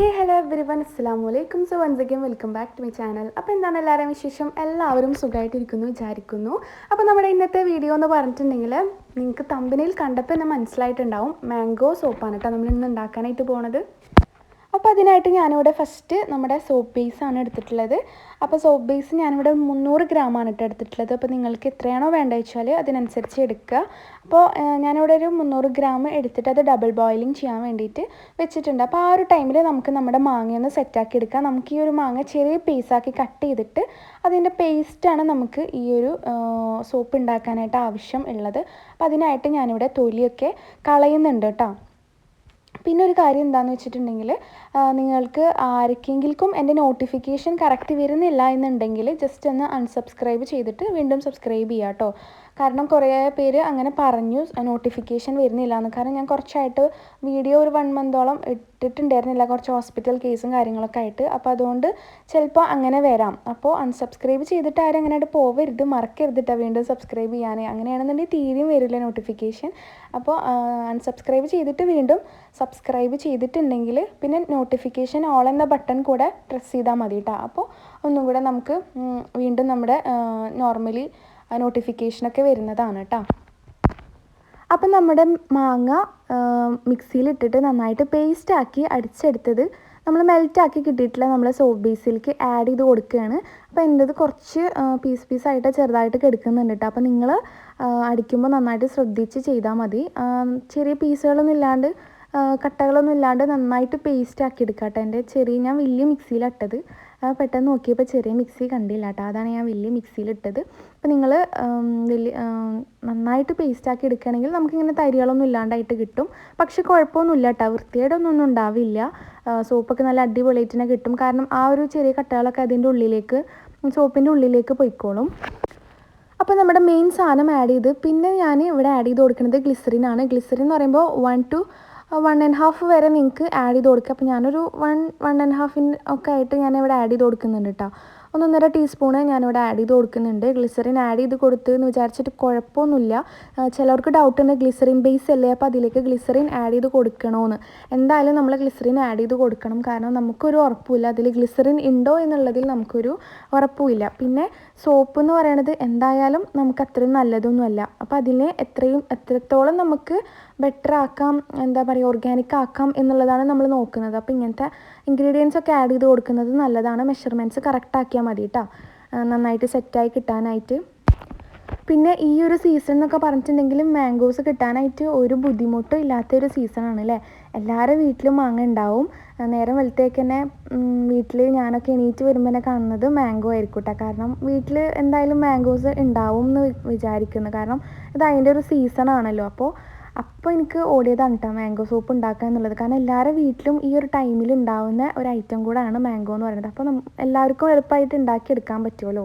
ഹേ hello every one അസ്സാം വലൈക്കും so once again welcome back to my channel അപ്പോൾ എന്താണ് എല്ലാവരും വിശേഷം? എല്ലാവരും സുഖമായിട്ടിരിക്കുന്നു വിചാരിക്കുന്നു. അപ്പോൾ നമ്മുടെ ഇന്നത്തെ വീഡിയോ എന്ന് പറഞ്ഞിട്ടുണ്ടെങ്കിൽ നിങ്ങൾക്ക് തമ്പനിയിൽ കണ്ടപ്പോൾ തന്നെ മനസ്സിലായിട്ടുണ്ടാവും. മാംഗോ സോപ്പാണ് കേട്ടോ നമ്മൾ ഇന്ന് ഉണ്ടാക്കാനായിട്ട് പോണത്. അപ്പോൾ അതിനായിട്ട് ഞാനിവിടെ ഫസ്റ്റ് നമ്മുടെ സോപ്പ് ആണ് എടുത്തിട്ടുള്ളത്. അപ്പോൾ സോപ്പ് ബേസ് ഞാനിവിടെ മുന്നൂറ് ഗ്രാമാണ് ഇട്ട് എടുത്തിട്ടുള്ളത്. അപ്പോൾ നിങ്ങൾക്ക് എത്രയാണോ വേണ്ടത് വെച്ചാൽ അതിനനുസരിച്ച് എടുക്കുക. അപ്പോൾ ഞാനിവിടെ ഒരു മുന്നൂറ് ഗ്രാം എടുത്തിട്ട് അത് ഡബിൾ ബോയിലിംഗ് ചെയ്യാൻ വേണ്ടിയിട്ട് വെച്ചിട്ടുണ്ട്. അപ്പോൾ ആ ഒരു ടൈമിൽ നമുക്ക് നമ്മുടെ മാങ്ങയൊന്ന് സെറ്റാക്കി എടുക്കാം. നമുക്ക് ഈ ഒരു മാങ്ങ ചെറിയ പീസാക്കി കട്ട് ചെയ്തിട്ട് അതിന്റെ പേസ്റ്റാണ് നമുക്ക് ഈ ഒരു സോപ്പ് ഉണ്ടാക്കാനായിട്ട് ആവശ്യം ഉള്ളത്. അപ്പോൾ അതിനായിട്ട് ഞാനിവിടെ തൊലിയൊക്കെ കളയുന്നുണ്ട് കേട്ടോ. പിന്നെ ഒരു കാര്യം എന്താണെന്ന് വെച്ചിട്ടുണ്ടെങ്കിൽ നിങ്ങൾക്ക് ആർക്കെങ്കിലും എന്റെ നോട്ടിഫിക്കേഷൻ കറക്റ്റ് വരുന്നില്ല എന്നുണ്ടെങ്കിൽ ജസ്റ്റ് ഒന്ന് അൺസബ്സ്ക്രൈബ് ചെയ്തിട്ട് വീണ്ടും സബ്സ്ക്രൈബ് ചെയ്യുക കേട്ടോ കാരണം കുറേ പേര് അങ്ങനെ പറഞ്ഞു നോട്ടിഫിക്കേഷൻ വരുന്നില്ല എന്ന് കാരണം ഞാൻ കുറച്ചായിട്ട് വീഡിയോ ഒരു വൺ മന്തോളം ഇട്ടിട്ടുണ്ടായിരുന്നില്ല. കുറച്ച് ഹോസ്പിറ്റൽ കേസും കാര്യങ്ങളൊക്കെ ആയിട്ട്. അപ്പോൾ അതുകൊണ്ട് ചിലപ്പോൾ അങ്ങനെ വരാം. അപ്പോൾ അൺസബ്സ്ക്രൈബ് ചെയ്തിട്ട് ആരും അങ്ങനെ പോവരുത്. മറക്കരുത് കേട്ടോ വീണ്ടും സബ്സ്ക്രൈബ് ചെയ്യാൻ അങ്ങനെയാണെന്നുണ്ടെങ്കിൽ തീരെയും വരില്ല നോട്ടിഫിക്കേഷൻ അപ്പോൾ അൺസബ്സ്ക്രൈബ് ചെയ്തിട്ട് വീണ്ടും സബ്സ്ക്രൈബ് ചെയ്തിട്ടുണ്ടെങ്കിൽ പിന്നെ നോട്ടിഫിക്കേഷൻ ഓൾ എന്ന ബട്ടൺ കൂടെ പ്രസ് ചെയ്താൽ മതി കേട്ടോ അപ്പോൾ ഒന്നും കൂടെ നമുക്ക് വീണ്ടും നമ്മുടെ നോർമലി നോട്ടിഫിക്കേഷനൊക്കെ വരുന്നതാണ് കേട്ടോ അപ്പം നമ്മുടെ മാങ്ങ മിക്സിയിലിട്ടിട്ട് നന്നായിട്ട് പേസ്റ്റ് ആക്കി അടിച്ചെടുത്തത് നമ്മൾ മെൽറ്റാക്കി കിട്ടിയിട്ടുള്ള നമ്മളെ സോപ്പ് ബേസിലേക്ക് ആഡ് ചെയ്ത് കൊടുക്കുകയാണ് അപ്പോൾ എന്റെത് കുറച്ച് പീസ് പീസായിട്ട് ചെറുതായിട്ട് കെടുക്കുന്നുണ്ട് കേട്ടോ അപ്പോൾ നിങ്ങൾ അടിക്കുമ്പോൾ നന്നായിട്ട് ശ്രദ്ധിച്ച് ചെയ്താൽ മതി. ചെറിയ പീസുകളൊന്നും ഇല്ലാണ്ട് കട്ടകളൊന്നും ഇല്ലാണ്ട് നന്നായിട്ട് പേസ്റ്റ് ആക്കി എടുക്കുക കേട്ടോ എന്റെ ചെറിയ ഞാൻ വലിയ മിക്സിയിലിട്ടത് പെട്ടെന്ന് നോക്കിയപ്പോൾ ചെറിയ മിക്സി കണ്ടില്ല കേട്ടോ. അതാണ് ഞാൻ വലിയ മിക്സിയിലിട്ടത്. അപ്പോൾ നിങ്ങൾ വലിയ നന്നായിട്ട് പേസ്റ്റാക്കി എടുക്കുകയാണെങ്കിൽ നമുക്കിങ്ങനെ തരികളൊന്നും ഇല്ലാണ്ടായിട്ട് കിട്ടും. പക്ഷേ കുഴപ്പമൊന്നുമില്ല കേട്ടോ. വൃത്തികേടൊന്നും ഉണ്ടാവില്ല. സോപ്പൊക്കെ നല്ല അടിപൊളിയായിട്ട് തന്നെ കിട്ടും. കാരണം ആ ഒരു ചെറിയ കട്ടകളൊക്കെ അതിന്റെ ഉള്ളിലേക്ക് സോപ്പിന്റെ ഉള്ളിലേക്ക് പോയിക്കോളും. അപ്പോൾ നമ്മുടെ മെയിൻ സാധനം ആഡ് ചെയ്ത് പിന്നെ ഞാൻ ഇവിടെ ആഡ് ചെയ്ത് കൊടുക്കുന്നത് ഗ്ലിസറിനാണ് ഗ്ലിസറിൻ എന്ന് പറയുമ്പോൾ one two one and half വരെ നിങ്ങൾക്ക് ആഡ് ചെയ്ത് കൊടുക്കുക അപ്പോൾ ഞാനൊരു വൺ വൺ ആൻഡ് ഹാഫിൻ ഒക്കെ ആയിട്ട് ഞാൻ ഇവിടെ ആഡ് ചെയ്ത് കൊടുക്കുന്നുണ്ട് കേട്ടോ ഒന്നൊന്നര ടീസ്പൂണ് ഞാനിവിടെ ആഡ് ചെയ്ത് കൊടുക്കുന്നുണ്ട്. ഗ്ലിസറിൻ ആഡ് ചെയ്ത് കൊടുത്ത് എന്ന് വിചാരിച്ചിട്ട് കുഴപ്പമൊന്നുമില്ല. ചിലവർക്ക് ഡൗട്ട് ഉണ്ട് ഗ്ലിസറിൻ ബേസ് അല്ലേ? അപ്പോൾ അതിലേക്ക് ഗ്ലിസറിൻ ആഡ് ചെയ്ത് കൊടുക്കണമെന്ന് എന്തായാലും നമ്മൾ ഗ്ലിസറിൻ ആഡ് ചെയ്ത് കൊടുക്കണം. കാരണം നമുക്കൊരു ഉറപ്പുമില്ല. അതിൽ ഗ്ലിസറിൻ ഉണ്ടോ എന്നുള്ളതിൽ നമുക്കൊരു ഉറപ്പുമില്ല. പിന്നെ സോപ്പ് എന്ന് പറയണത് എന്തായാലും നമുക്ക് അത്രയും നല്ലതൊന്നുമല്ല. അപ്പോൾ അതിനെ എത്രയും എത്രത്തോളം നമുക്ക് ബെറ്റർ ആക്കാം എന്താ പറയുക ഓർഗാനിക് ആക്കാം എന്നുള്ളതാണ് നമ്മൾ നോക്കുന്നത്. അപ്പോൾ ഇങ്ങനത്തെ ഇൻഗ്രീഡിയൻസ് ഒക്കെ ആഡ് ചെയ്ത് കൊടുക്കുന്നത് നല്ലതാണ്. മെഷർമെന്റ്സ് കറക്റ്റ് ആക്കിയാൽ മതി കേട്ടോ നന്നായിട്ട് സെറ്റായി കിട്ടാനായിട്ട്. പിന്നെ ഈ ഒരു സീസൺ എന്നൊക്കെ പറഞ്ഞിട്ടുണ്ടെങ്കിലും മാംഗോസ് കിട്ടാനായിട്ട് ഒരു ബുദ്ധിമുട്ടും ഇല്ലാത്തൊരു സീസണാണ് അല്ലേ എല്ലാവരുടെ വീട്ടിലും മാങ്ങ ഉണ്ടാവും. നേരം വെളുത്തേക്ക് തന്നെ വീട്ടിൽ ഞാനൊക്കെ എണീറ്റ് വരുമ്പോൾ തന്നെ കാണുന്നത് മാംഗോ ആയിരിക്കും കേട്ടോ കാരണം വീട്ടിൽ എന്തായാലും മാംഗോസ് ഉണ്ടാവും എന്ന് വിചാരിക്കുന്നു. കാരണം ഇത് അതിന്റെ ഒരു സീസണാണല്ലോ അപ്പോൾ അപ്പോൾ എനിക്ക് ഓടിയതാണ് കേട്ടോ മാംഗോ സോപ്പ് ഉണ്ടാക്കുക എന്നുള്ളത്. കാരണം എല്ലാവരുടെ വീട്ടിലും ഈ ഒരു ടൈമിൽ ഉണ്ടാവുന്ന ഒരു ഐറ്റം കൂടാണ് മാംഗോ എന്ന് പറയുന്നത്. അപ്പോൾ എല്ലാവർക്കും എളുപ്പമായിട്ട് ഉണ്ടാക്കിയെടുക്കാൻ പറ്റുമല്ലോ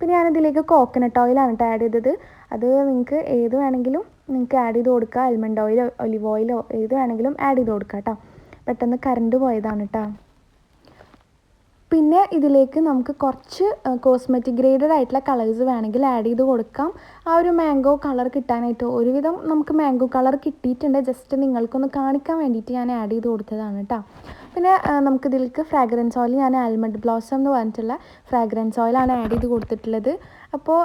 പിന്നെ ഞാനിതിലേക്ക് കോക്കനട്ട് ഓയിലാണ് കേട്ടോ ആഡ് ചെയ്തത്. അത് നിങ്ങൾക്ക് ഏത് വേണമെങ്കിലും നിങ്ങൾക്ക് ആഡ് ചെയ്ത് കൊടുക്കുക ആൽമണ്ട് ഓയിലോ ഒലിവ് ഓയിലോ ഏത് വേണമെങ്കിലും ആഡ് ചെയ്ത് കൊടുക്കുക കേട്ടോ പെട്ടെന്ന് കറണ്ട് പോയതാണ് കേട്ടോ പിന്നെ ഇതിലേക്ക് നമുക്ക് കുറച്ച് കോസ്മെറ്റിക് ഗ്രേഡഡ് ആയിട്ടുള്ള കളേഴ്സ് വേണമെങ്കിൽ ആഡ് ചെയ്ത് കൊടുക്കാം. ആ ഒരു മാംഗോ കളർ കിട്ടാനായിട്ട് ഒരുവിധം നമുക്ക് മാംഗോ കളർ കിട്ടിയിട്ടുണ്ട്. ജസ്റ്റ് നിങ്ങൾക്കൊന്ന് കാണിക്കാൻ വേണ്ടിയിട്ട് ഞാൻ ആഡ് ചെയ്ത് കൊടുത്തതാണ് കേട്ടോ പിന്നെ നമുക്ക് നമുക്കിതിലേക്ക് ഫ്രാഗ്രൻസ് ഓയിൽ ഞാൻ ആൽമണ്ട് ബ്ലോസം എന്ന് പറഞ്ഞിട്ടുള്ള ഫ്രാഗ്രൻസ് ഓയിലാണ് ആഡ് ചെയ്ത് കൊടുത്തിട്ടുള്ളത്. അപ്പോൾ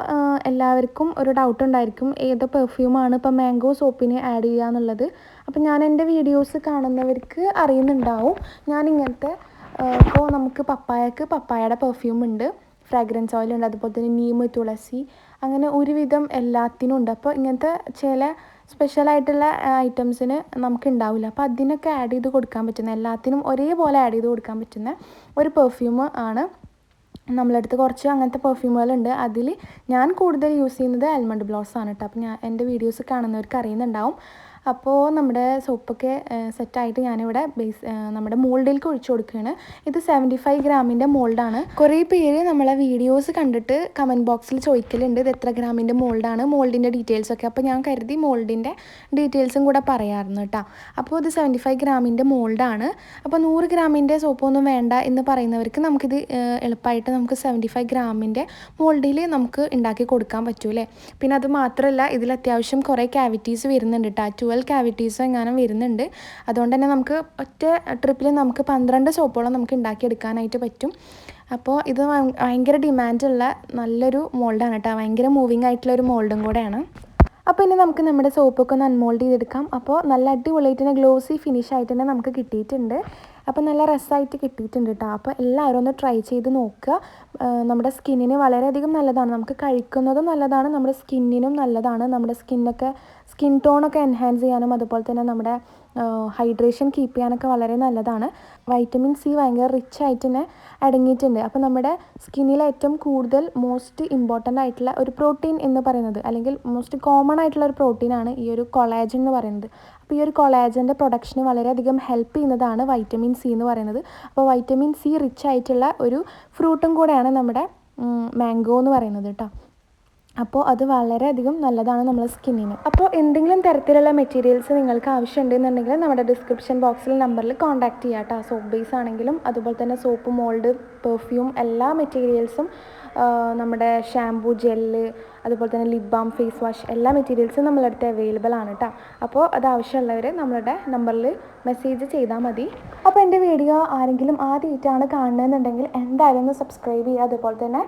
എല്ലാവർക്കും ഒരു ഡൗട്ട് ഉണ്ടായിരിക്കും ഏത് പെർഫ്യൂമാണ് ഇപ്പോൾ മാംഗോ സോപ്പിന് ആഡ് ചെയ്യുക എന്നുള്ളത്. അപ്പോൾ ഞാൻ എന്റെ വീഡിയോസ് കാണുന്നവർക്ക് അറിയുന്നുണ്ടാവും. ഞാൻ ഇങ്ങനത്തെ ഇപ്പോൾ നമുക്ക് പപ്പായക്ക് പപ്പായയുടെ പെർഫ്യൂം ഉണ്ട്. ഫ്രാഗ്രൻസ് ഓയിൽ ഉണ്ട്. അതുപോലെ തന്നെ നീമ് തുളസി അങ്ങനെ ഒരുവിധം എല്ലാത്തിനും ഉണ്ട്. അപ്പോൾ ഇങ്ങനത്തെ ചില സ്പെഷ്യലായിട്ടുള്ള ഐറ്റംസിന് നമുക്ക് ഉണ്ടാവില്ല. അപ്പോൾ അതിനൊക്കെ ആഡ് ചെയ്ത് കൊടുക്കാൻ പറ്റുന്ന എല്ലാത്തിനും ഒരേപോലെ ആഡ് ചെയ്ത് കൊടുക്കാൻ പറ്റുന്ന ഒരു പെർഫ്യൂം ആണ്. നമ്മളടുത്ത് കുറച്ച് അങ്ങനത്തെ പെർഫ്യൂമുകളുണ്ട് അതിൽ ഞാൻ കൂടുതൽ യൂസ് ചെയ്യുന്നത് ആൽമണ്ട് ബ്ലോസ് ആണ് കേട്ടോ അപ്പോൾ ഞാൻ എന്റെ വീഡിയോസ് കാണുന്നവർക്ക് അറിയുന്നുണ്ടാവും. അപ്പോൾ നമ്മുടെ സോപ്പൊക്കെ സെറ്റായിട്ട് ഞാനിവിടെ ബേസ് നമ്മുടെ മോൾഡിലേക്ക് ഒഴിച്ചു കൊടുക്കുകയാണ്. ഇത് സെവന്റി ഫൈവ് ഗ്രാമിന്റെ മോൾഡാണ്. കുറേ പേര് നമ്മളെ വീഡിയോസ് കണ്ടിട്ട് കമന്റ് ബോക്സിൽ ചോദിക്കലുണ്ട് ഇത് എത്ര ഗ്രാമിന്റെ മോൾഡാണ് മോൾഡിന്റെ ഡീറ്റെയിൽസൊക്കെ അപ്പോൾ ഞാൻ കരുതി മോൾഡിന്റെ ഡീറ്റെയിൽസും കൂടെ പറയാമായിരുന്നു കേട്ടോ. അപ്പോൾ ഇത് സെവന്റി ഫൈവ് ഗ്രാമിന്റെ മോൾഡാണ്. അപ്പോൾ നൂറ് ഗ്രാമിന്റെ സോപ്പൊന്നും വേണ്ട എന്ന് പറയുന്നവർക്ക് നമുക്കിത് എളുപ്പമായിട്ട് നമുക്ക് സെവന്റി ഫൈവ് ഗ്രാമിന്റെ മോൾഡിൽ നമുക്ക് ഉണ്ടാക്കി കൊടുക്കാൻ പറ്റൂലേ പിന്നെ അത് മാത്രമല്ല ഇതിൽ അത്യാവശ്യം കുറേ ക്യാവിറ്റീസ് വരുന്നുണ്ട് കേട്ടോ. കാവിറ്റീസോ എങ്ങാനും വരുന്നുണ്ട്. അതുകൊണ്ട് തന്നെ നമുക്ക് ഒറ്റ ട്രിപ്പിൽ നമുക്ക് പന്ത്രണ്ട് സോപ്പോളം നമുക്ക് ഉണ്ടാക്കിയെടുക്കാനായിട്ട് പറ്റും. അപ്പോൾ ഇത് ഭയ- ഭയങ്കര ഡിമാൻഡുള്ള നല്ലൊരു മോൾഡാണ് കേട്ടോ. ഭയങ്കര മൂവിങ് ആയിട്ടുള്ള ഒരു മോൾഡും കൂടെയാണ്. അപ്പോൾ ഇനി നമുക്ക് നമ്മുടെ സോപ്പൊക്കെ ഒന്ന് അൺമോൾഡ് ചെയ്തെടുക്കാം. അപ്പോൾ നല്ല അടിപൊളിയായിട്ട് തന്നെ ഗ്ലോസി ഫിനിഷ് ആയിട്ട് തന്നെ നമുക്ക് കിട്ടിയിട്ടുണ്ട്. അപ്പോൾ നല്ല രസമായിട്ട് കിട്ടിയിട്ടുണ്ട് കേട്ടോ അപ്പോൾ എല്ലാവരും ഒന്ന് ട്രൈ ചെയ്ത് നോക്കുക. നമ്മുടെ സ്കിന്നിന് വളരെയധികം നല്ലതാണ്. നമുക്ക് കഴിക്കുന്നതും നല്ലതാണ് നമ്മുടെ സ്കിന്നിനും നല്ലതാണ്. നമ്മുടെ സ്കിന്നൊക്കെ സ്കിൻ ടോണൊക്കെ എൻഹാൻസ് ചെയ്യാനും അതുപോലെ തന്നെ നമ്മുടെ ഹൈഡ്രേഷൻ കീപ്പ് ചെയ്യാനൊക്കെ വളരെ നല്ലതാണ്. വൈറ്റമിൻ സി ഭയങ്കര റിച്ച് ആയിട്ട് തന്നെ അടങ്ങിയിട്ടുണ്ട്. അപ്പോൾ നമ്മുടെ സ്കിന്നിൽ ഏറ്റവും കൂടുതൽ മോസ്റ്റ് ഇമ്പോർട്ടന്റ് ആയിട്ടുള്ള ഒരു പ്രോട്ടീൻ എന്ന് പറയുന്നത് അല്ലെങ്കിൽ മോസ്റ്റ് കോമൺ ആയിട്ടുള്ള ഒരു പ്രോട്ടീനാണ് ഈ ഒരു കൊളാജൻ എന്ന് പറയുന്നത്. അപ്പോൾ ഈ ഒരു കൊളാജന്റെ പ്രൊഡക്ഷന് വളരെയധികം ഹെൽപ്പ് ചെയ്യുന്നതാണ് വൈറ്റമിൻ സി എന്ന് പറയുന്നത്. അപ്പോൾ വൈറ്റമിൻ സി റിച്ച് ആയിട്ടുള്ള ഒരു ഫ്രൂട്ടും കൂടെയാണ് നമ്മുടെ മാംഗോ എന്ന് പറയുന്നത് കേട്ടോ. അപ്പോൾ അത് വളരെയധികം നല്ലതാണ് നമ്മുടെ സ്കിന്നിന്. അപ്പോൾ എന്തെങ്കിലും തരത്തിലുള്ള മെറ്റീരിയൽസ് നിങ്ങൾക്ക് ആവശ്യമുണ്ടെന്നുണ്ടെങ്കിൽ നമ്മുടെ ഡിസ്ക്രിപ്ഷൻ ബോക്സിൽ നമ്പറിൽ കോൺടാക്ട് ചെയ്യാം കേട്ടോ സോപ്പ് ബേസ് ആണെങ്കിലും അതുപോലെ തന്നെ സോപ്പ് മോൾഡ് പെർഫ്യൂം എല്ലാ മെറ്റീരിയൽസും നമ്മുടെ ഷാംപൂ ജെല്ല് അതുപോലെ തന്നെ ലിപ് ബാം ഫേസ് വാഷ് എല്ലാ മെറ്റീരിയൽസും നമ്മളടുത്ത് അവൈലബിൾ ആണ് കേട്ടോ അപ്പോൾ അത് ആവശ്യമുള്ളവർ നമ്മളുടെ നമ്പറിൽ മെസ്സേജ് ചെയ്താൽ മതി. അപ്പോൾ എന്റെ വീഡിയോ ആരെങ്കിലും ആദ്യമായിട്ടാണ് കാണുന്നതെന്നുണ്ടെങ്കിൽ എന്തായാലും ഒന്ന് സബ്സ്ക്രൈബ് ചെയ്യുക. അതുപോലെ തന്നെ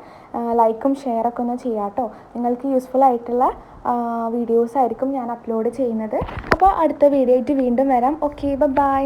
ലൈക്കും ഷെയറൊക്കെ ഒന്ന് ചെയ്യാം കേട്ടോ നിങ്ങൾക്ക് യൂസ്ഫുൾ ആയിട്ടുള്ള വീഡിയോസ് ആയിരിക്കും ഞാൻ അപ്ലോഡ് ചെയ്യുന്നത്. അപ്പോൾ അടുത്ത വീഡിയോ ആയിട്ട് വീണ്ടും വരാം. Okay bye